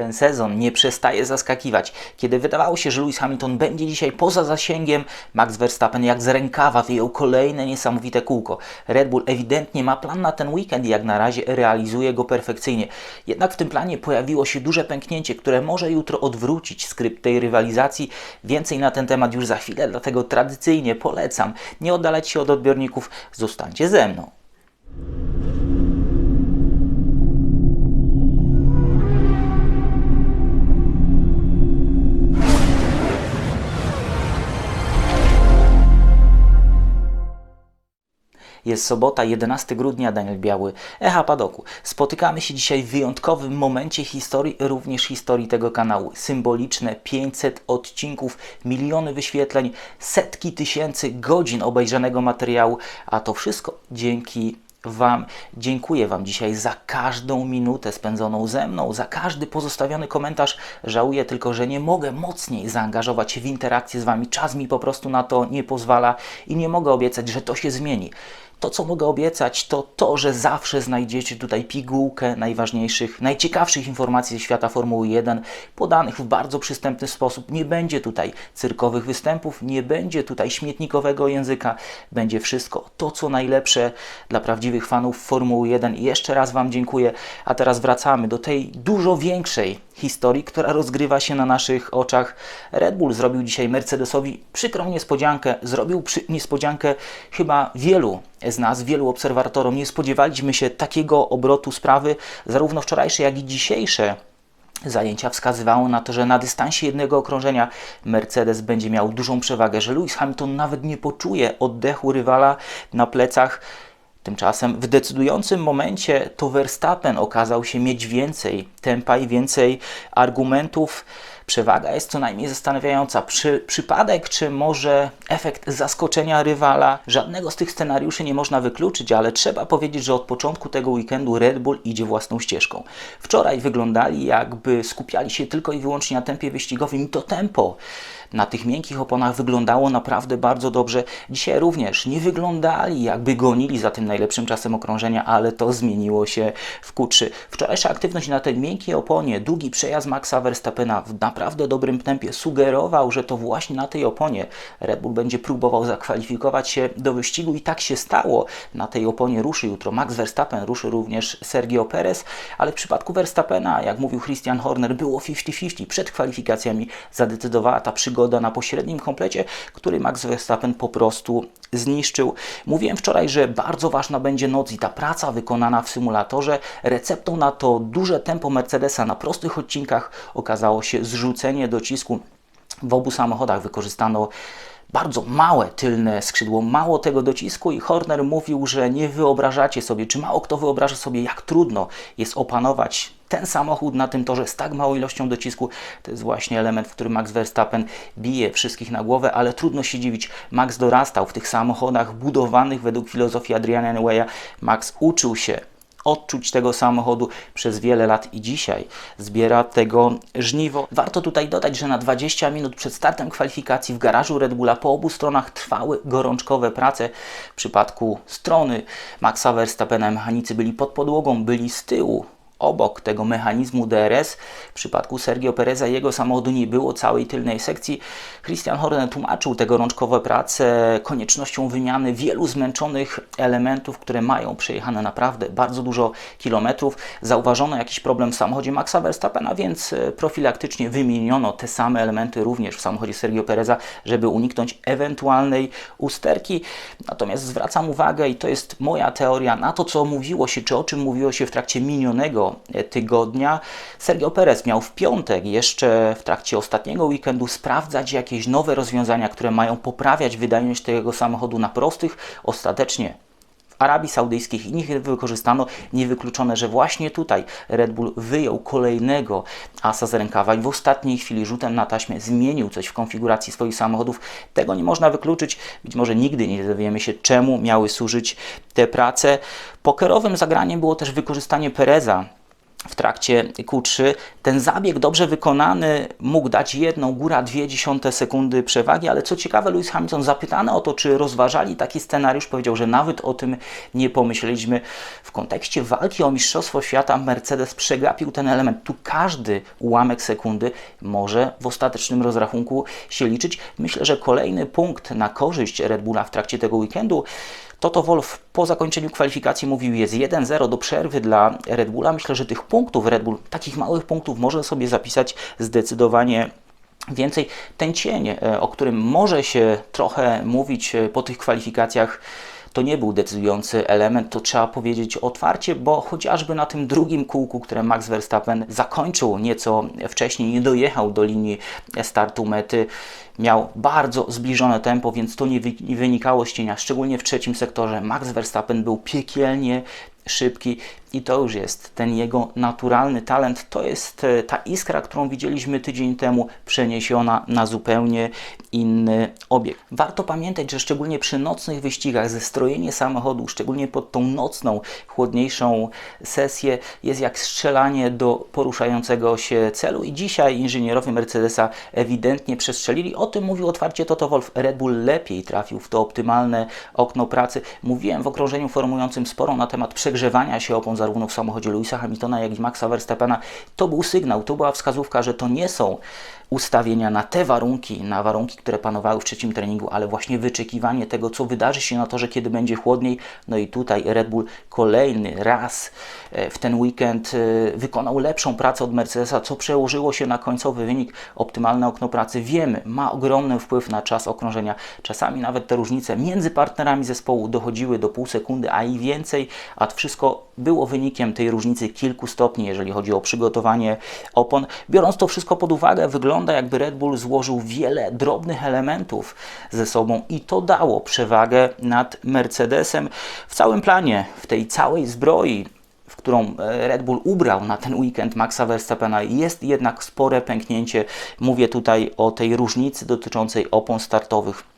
Ten sezon nie przestaje zaskakiwać. Kiedy wydawało się, że Lewis Hamilton będzie dzisiaj poza zasięgiem, Max Verstappen jak z rękawa wyjął kolejne niesamowite kółko. Red Bull ewidentnie ma plan na ten weekend i jak na razie realizuje go perfekcyjnie. Jednak w tym planie pojawiło się duże pęknięcie, które może jutro odwrócić skrypt tej rywalizacji. Więcej na ten temat już za chwilę, dlatego tradycyjnie polecam nie oddalać się od odbiorników, zostańcie ze mną. Jest sobota, 11 grudnia, Daniel Biały, Echa Padoku. Spotykamy się dzisiaj w wyjątkowym momencie historii, również historii tego kanału. Symboliczne 500 odcinków, miliony wyświetleń, setki tysięcy godzin obejrzanego materiału, a to wszystko dzięki Wam. Dziękuję Wam dzisiaj za każdą minutę spędzoną ze mną, za każdy pozostawiony komentarz. Żałuję tylko, że nie mogę mocniej zaangażować się w interakcję z Wami. Czas mi po prostu na to nie pozwala i nie mogę obiecać, że to się zmieni. To, co mogę obiecać, to to, że zawsze znajdziecie tutaj pigułkę najważniejszych, najciekawszych informacji ze świata Formuły 1, podanych w bardzo przystępny sposób. Nie będzie tutaj cyrkowych występów, nie będzie tutaj śmietnikowego języka. Będzie wszystko to, co najlepsze dla prawdziwych fanów Formuły 1. I jeszcze raz Wam dziękuję. A teraz wracamy do tej dużo większej historii, która rozgrywa się na naszych oczach. Red Bull zrobił dzisiaj Mercedesowi przykrą niespodziankę. Zrobił przy... niespodziankę chyba wielu z nas, wielu obserwatorom. Nie spodziewaliśmy się takiego obrotu sprawy, zarówno wczorajsze, jak i dzisiejsze zajęcia wskazywały na to, że na dystansie jednego okrążenia Mercedes będzie miał dużą przewagę, że Lewis Hamilton nawet nie poczuje oddechu rywala na plecach. Tymczasem w decydującym momencie to Verstappen okazał się mieć więcej tempa i więcej argumentów. Przewaga jest co najmniej zastanawiająca. Przy, przypadek, czy może efekt zaskoczenia rywala? Żadnego z tych scenariuszy nie można wykluczyć, ale trzeba powiedzieć, że od początku tego weekendu Red Bull idzie własną ścieżką. Wczoraj wyglądali, jakby skupiali się tylko i wyłącznie na tempie wyścigowym i to tempo na tych miękkich oponach wyglądało naprawdę bardzo dobrze. Dzisiaj również nie wyglądali, jakby gonili za tym najlepszym czasem okrążenia, ale to zmieniło się w Q3. Wczorajsza aktywność na tej miękkiej oponie, długi przejazd Maxa Verstappena w naprawdę dobrym tempie sugerował, że to właśnie na tej oponie Red Bull będzie próbował zakwalifikować się do wyścigu i tak się stało. Na tej oponie ruszy jutro Max Verstappen, ruszy również Sergio Perez, ale w przypadku Verstappena, jak mówił Christian Horner, było 50-50. Przed kwalifikacjami zadecydowała ta przygoda na pośrednim komplecie, który Max Verstappen po prostu zniszczył. Mówiłem wczoraj, że bardzo ważna będzie noc i ta praca wykonana w symulatorze. Receptą na to duże tempo Mercedesa na prostych odcinkach okazało się zrzucenie docisku. W obu samochodach wykorzystano bardzo małe tylne skrzydło, mało tego docisku i Horner mówił, że nie wyobrażacie sobie, czy mało kto wyobraża sobie, jak trudno jest opanować ten samochód na tym torze z tak małą ilością docisku. To jest właśnie element, w którym Max Verstappen bije wszystkich na głowę, ale trudno się dziwić. Max dorastał w tych samochodach budowanych według filozofii Adriana Newey'a. Max uczył się odczuć tego samochodu przez wiele lat i dzisiaj zbiera tego żniwo. Warto tutaj dodać, że na 20 minut przed startem kwalifikacji w garażu Red Bulla po obu stronach trwały gorączkowe prace. W przypadku strony Maxa Verstappena mechanicy byli pod podłogą, byli z tyłu obok tego mechanizmu DRS. W przypadku Sergio Pereza jego samochodu nie było całej tylnej sekcji. Christian Horner tłumaczył te gorączkowe prace koniecznością wymiany wielu zmęczonych elementów, które mają przejechane naprawdę bardzo dużo kilometrów. Zauważono jakiś problem w samochodzie Maxa Verstappena, więc e, profilaktycznie wymieniono te same elementy również w samochodzie Sergio Pereza, żeby uniknąć ewentualnej usterki. Natomiast zwracam uwagę, i to jest moja teoria, na to, co mówiło się, czy o czym mówiło się w trakcie minionego tygodnia. Sergio Perez miał w piątek, jeszcze w trakcie ostatniego weekendu, sprawdzać jakieś nowe rozwiązania, które mają poprawiać wydajność tego samochodu na prostych. Ostatecznie Arabii Saudyjskich i nich wykorzystano. Niewykluczone, że właśnie tutaj Red Bull wyjął kolejnego asa z rękawa i w ostatniej chwili rzutem na taśmę zmienił coś w konfiguracji swoich samochodów. Tego nie można wykluczyć. Być może nigdy nie dowiemy się, czemu miały służyć te prace. Pokerowym zagraniem było też wykorzystanie Pereza w trakcie Q3. Ten zabieg dobrze wykonany mógł dać jedną, góra dwie dziesiąte sekundy przewagi, ale co ciekawe, Lewis Hamilton zapytany o to, czy rozważali taki scenariusz, powiedział, że nawet o tym nie pomyśleliśmy. W kontekście walki o Mistrzostwo Świata Mercedes przegapił ten element. Tu każdy ułamek sekundy może w ostatecznym rozrachunku się liczyć. Myślę, że kolejny punkt na korzyść Red Bulla w trakcie tego weekendu Toto Wolf po zakończeniu kwalifikacji mówił, jest 1-0 do przerwy dla Red Bulla. Myślę, że tych punktów Red Bull, takich małych punktów może sobie zapisać zdecydowanie więcej. Ten cień, e, o którym może się trochę mówić e, po tych kwalifikacjach, to nie był decydujący element, to trzeba powiedzieć otwarcie, bo chociażby na tym drugim kółku, które Max Verstappen zakończył nieco wcześniej, nie dojechał do linii startu mety, miał bardzo zbliżone tempo, więc to nie wynikało z cienia, szczególnie w trzecim sektorze. Max Verstappen był piekielnie szybki i to już jest ten jego naturalny talent. To jest e, ta iskra, którą widzieliśmy tydzień temu, przeniesiona na zupełnie inny obieg. Warto pamiętać, że szczególnie przy nocnych wyścigach zestrojenie samochodu, szczególnie pod tą nocną, chłodniejszą sesję, jest jak strzelanie do poruszającego się celu. I dzisiaj inżynierowie Mercedesa ewidentnie przestrzelili. O tym mówił otwarcie Toto Wolf. Red Bull lepiej trafił w to optymalne okno pracy. Mówiłem w okrążeniu formującym sporo na temat przegrzewania się opon zarówno w samochodzie Louisa Hamiltona, jak i Maxa Verstappena. To był sygnał, to była wskazówka, że to nie są ustawienia na te warunki, na warunki, które panowały w trzecim treningu, ale właśnie wyczekiwanie tego, co wydarzy się na torze, kiedy będzie chłodniej. No i tutaj Red Bull kolejny raz e, w ten weekend e, wykonał lepszą pracę od Mercedesa, co przełożyło się na końcowy wynik. Optymalne okno pracy wiemy, ma ogromny wpływ na czas okrążenia. Czasami nawet te różnice między partnerami zespołu dochodziły do pół sekundy, a i więcej, a to wszystko było wynikiem tej różnicy kilku stopni, jeżeli chodzi o przygotowanie opon. Biorąc to wszystko pod uwagę, wygląda jakby Red Bull złożył wiele drobnych elementów ze sobą i to dało przewagę nad Mercedesem w całym planie, w tej całej zbroi w którą e, Red Bull ubrał na ten weekend Maxa Verstappena, jest jednak spore pęknięcie. Mówię tutaj o tej różnicy dotyczącej opon startowych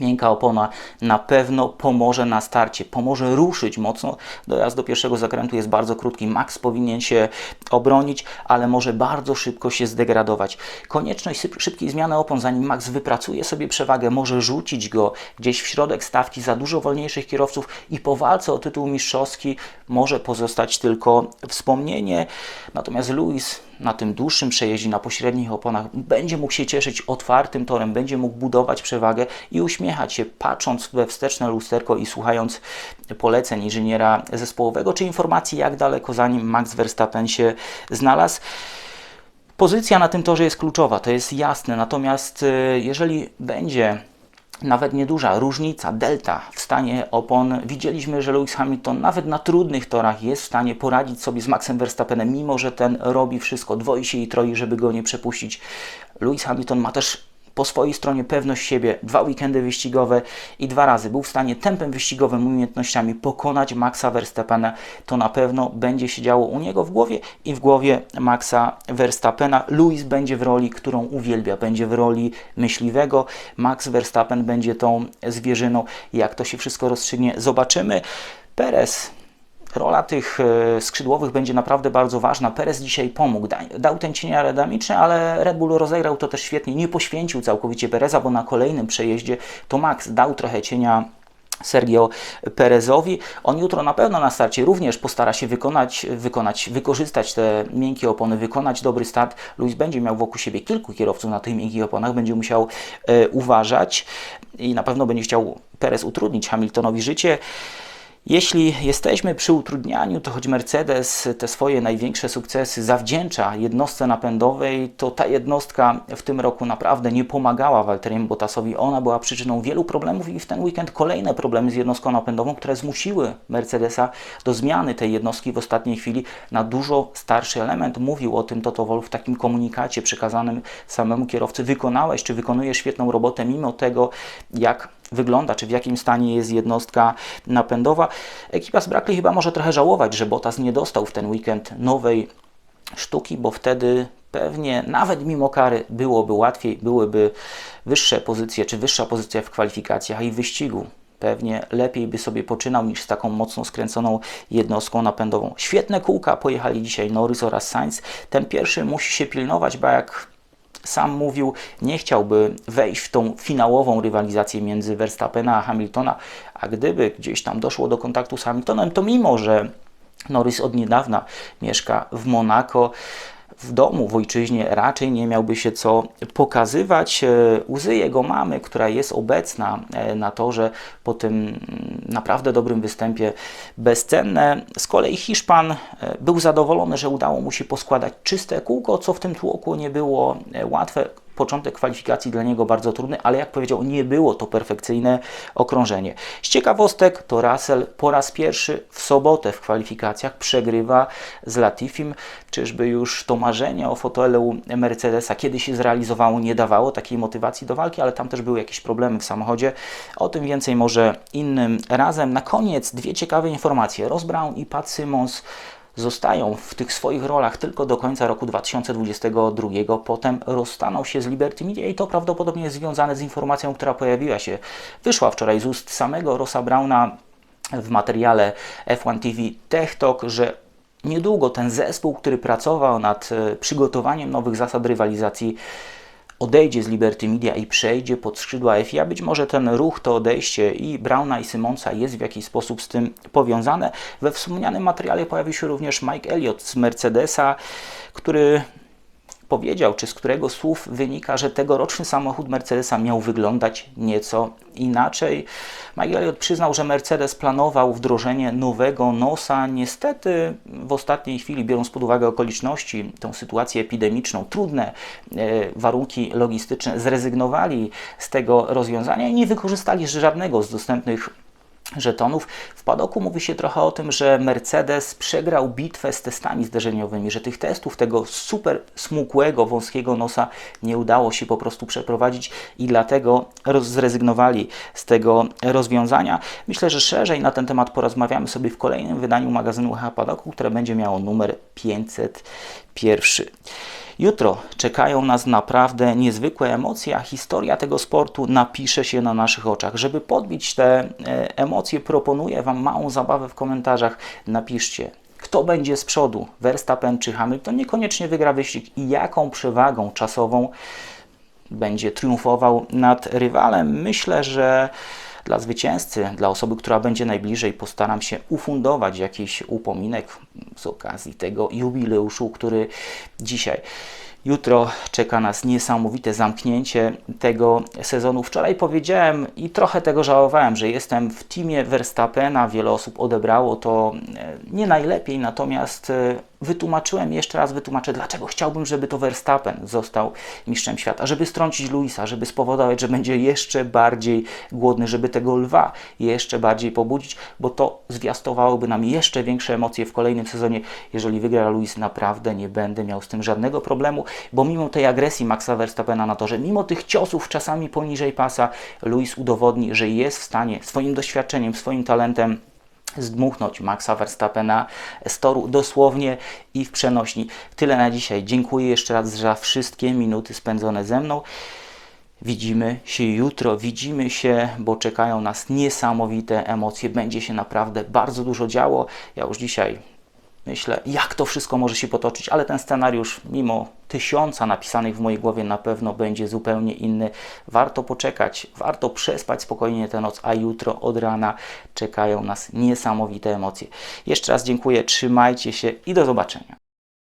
Miękka opona na pewno pomoże na starcie, pomoże ruszyć mocno. Dojazd do pierwszego zakrętu jest bardzo krótki. Max powinien się obronić, ale może bardzo szybko się zdegradować. Konieczność szybkiej zmiany opon, zanim Max wypracuje sobie przewagę, może rzucić go gdzieś w środek stawki za dużo wolniejszych kierowców i po walce o tytuł mistrzowski może pozostać tylko wspomnienie. Natomiast Lewis na tym dłuższym przejeździe, na pośrednich oponach, będzie mógł się cieszyć otwartym torem, będzie mógł budować przewagę i uśmiechać się, patrząc we wsteczne lusterko i słuchając poleceń inżyniera zespołowego, czy informacji, jak daleko za nim Max Verstappen się znalazł. Pozycja na tym torze jest kluczowa, to jest jasne, natomiast e, jeżeli będzie nawet nieduża różnica, delta w stanie opon. Widzieliśmy, że Lewis Hamilton nawet na trudnych torach jest w stanie poradzić sobie z Maxem Verstappenem, mimo że ten robi wszystko, dwoi się i troi, żeby go nie przepuścić. Lewis Hamilton ma też po swojej stronie pewność siebie, dwa weekendy wyścigowe i dwa razy był w stanie tempem wyścigowym, umiejętnościami pokonać Maxa Verstappena, to na pewno będzie się działo u niego w głowie i w głowie Maxa Verstappena. Lewis będzie w roli, którą uwielbia, będzie w roli myśliwego. Max Verstappen będzie tą zwierzyną. Jak to się wszystko rozstrzygnie, zobaczymy. Perez rola tych e, skrzydłowych będzie naprawdę bardzo ważna. Perez dzisiaj pomógł, dał ten cień aerodynamiczny, ale Red Bull rozegrał to też świetnie, nie poświęcił całkowicie Pereza, bo na kolejnym przejeździe to Max dał trochę cienia Sergio Perezowi. On jutro na pewno na starcie również postara się wykonać, wykonać, wykorzystać te miękkie opony, wykonać dobry start. Luis będzie miał wokół siebie kilku kierowców na tych miękkich oponach, będzie musiał e, uważać i na pewno będzie chciał Perez utrudnić Hamiltonowi życie. Jeśli jesteśmy przy utrudnianiu, to choć Mercedes te swoje największe sukcesy zawdzięcza jednostce napędowej, to ta jednostka w tym roku naprawdę nie pomagała Walteriemu Bottasowi. Ona była przyczyną wielu problemów i w ten weekend kolejne problemy z jednostką napędową, które zmusiły Mercedesa do zmiany tej jednostki w ostatniej chwili na dużo starszy element. Mówił o tym Toto Wolff w takim komunikacie przekazanym samemu kierowcy. Wykonałeś czy wykonujesz świetną robotę mimo tego, jak wygląda, czy w jakim stanie jest jednostka napędowa. Ekipa z Brackley chyba może trochę żałować, że Bottas nie dostał w ten weekend nowej sztuki, bo wtedy pewnie nawet mimo kary byłoby łatwiej, byłyby wyższe pozycje, czy wyższa pozycja w kwalifikacjach i wyścigu pewnie lepiej by sobie poczynał niż z taką mocno skręconą jednostką napędową. Świetne kółka pojechali dzisiaj Norris oraz Sainz. Ten pierwszy musi się pilnować, bo jak sam mówił, nie chciałby wejść w tą finałową rywalizację między Verstappena a Hamiltona, a gdyby gdzieś tam doszło do kontaktu z Hamiltonem, to mimo, że Norris od niedawna mieszka w Monako, w domu, w ojczyźnie raczej nie miałby się co pokazywać. E, Łzy jego mamy, która jest obecna e, na torze po tym mm, naprawdę dobrym występie, bezcenne. Z kolei Hiszpan e, był zadowolony, że udało mu się poskładać czyste kółko, co w tym tłoku nie było łatwe. Początek kwalifikacji dla niego bardzo trudny, ale jak powiedział, nie było to perfekcyjne okrążenie. Z ciekawostek to Russell po raz pierwszy w sobotę w kwalifikacjach przegrywa z Latifim. Czyżby już to marzenie o fotelu Mercedesa kiedy się zrealizowało, nie dawało takiej motywacji do walki, ale tam też były jakieś problemy w samochodzie. O tym więcej może innym razem. Na koniec dwie ciekawe informacje. Ross Brown i Pat Simmons zostają w tych swoich rolach tylko do końca roku 2022. Potem rozstaną się z Liberty Media i to prawdopodobnie jest związane z informacją, która pojawiła się, wyszła wczoraj z ust samego Rossa Brauna w materiale F1 TV Tech Talk, że niedługo ten zespół, który pracował nad e, przygotowaniem nowych zasad rywalizacji, odejdzie z Liberty Media i przejdzie pod skrzydła FIA. Być może ten ruch, to odejście i Brauna i Simonsa jest w jakiś sposób z tym powiązane. We wspomnianym materiale pojawił się również Mike Elliott z Mercedesa, który powiedział, czy z którego słów wynika, że tegoroczny samochód Mercedesa miał wyglądać nieco inaczej. Mike Elliott przyznał, że Mercedes planował wdrożenie nowego nosa. Niestety w ostatniej chwili, biorąc pod uwagę okoliczności, tą sytuację epidemiczną, trudne e, warunki logistyczne, zrezygnowali z tego rozwiązania i nie wykorzystali żadnego z dostępnych żetonów. W padoku mówi się trochę o tym, że Mercedes przegrał bitwę z testami zderzeniowymi, że tych testów, tego super smukłego, wąskiego nosa nie udało się po prostu przeprowadzić i dlatego zrezygnowali z tego rozwiązania. Myślę, że szerzej na ten temat porozmawiamy sobie w kolejnym wydaniu magazynu H Padoku, które będzie miało numer 501. Jutro czekają nas naprawdę niezwykłe emocje, a historia tego sportu napisze się na naszych oczach. Żeby podbić te e, emocje, proponuję Wam małą zabawę w komentarzach. Napiszcie, kto będzie z przodu, Verstappen czy Hamilton, niekoniecznie wygra wyścig i jaką przewagą czasową będzie triumfował nad rywalem. Myślę, że dla zwycięzcy, dla osoby, która będzie najbliżej, postaram się ufundować jakiś upominek z okazji tego jubileuszu, który dzisiaj. Jutro czeka nas niesamowite zamknięcie tego sezonu. Wczoraj powiedziałem i trochę tego żałowałem, że jestem w teamie Verstappena. Wiele osób odebrało to e, nie najlepiej, natomiast e, wytłumaczyłem, jeszcze raz wytłumaczę, dlaczego chciałbym, żeby to Verstappen został mistrzem świata, żeby strącić Luisa, żeby spowodować, że będzie jeszcze bardziej głodny, żeby tego lwa jeszcze bardziej pobudzić, bo to zwiastowałoby nam jeszcze większe emocje w kolejnym sezonie. Jeżeli wygra Luis, naprawdę nie będę miał z tym żadnego problemu, bo mimo tej agresji Maxa Verstappena na torze, mimo tych ciosów czasami poniżej pasa, Luis udowodni, że jest w stanie swoim doświadczeniem, swoim talentem zdmuchnąć Maxa Verstappena z toru dosłownie i w przenośni. Tyle na dzisiaj. Dziękuję jeszcze raz za wszystkie minuty spędzone ze mną. Widzimy się jutro, widzimy się, bo czekają nas niesamowite emocje. Będzie się naprawdę bardzo dużo działo. Ja już dzisiaj myślę, jak to wszystko może się potoczyć, ale ten scenariusz, mimo tysiąca napisanych w mojej głowie, na pewno będzie zupełnie inny. Warto poczekać, warto przespać spokojnie tę noc, a jutro od rana czekają nas niesamowite emocje. Jeszcze raz dziękuję, trzymajcie się i do zobaczenia.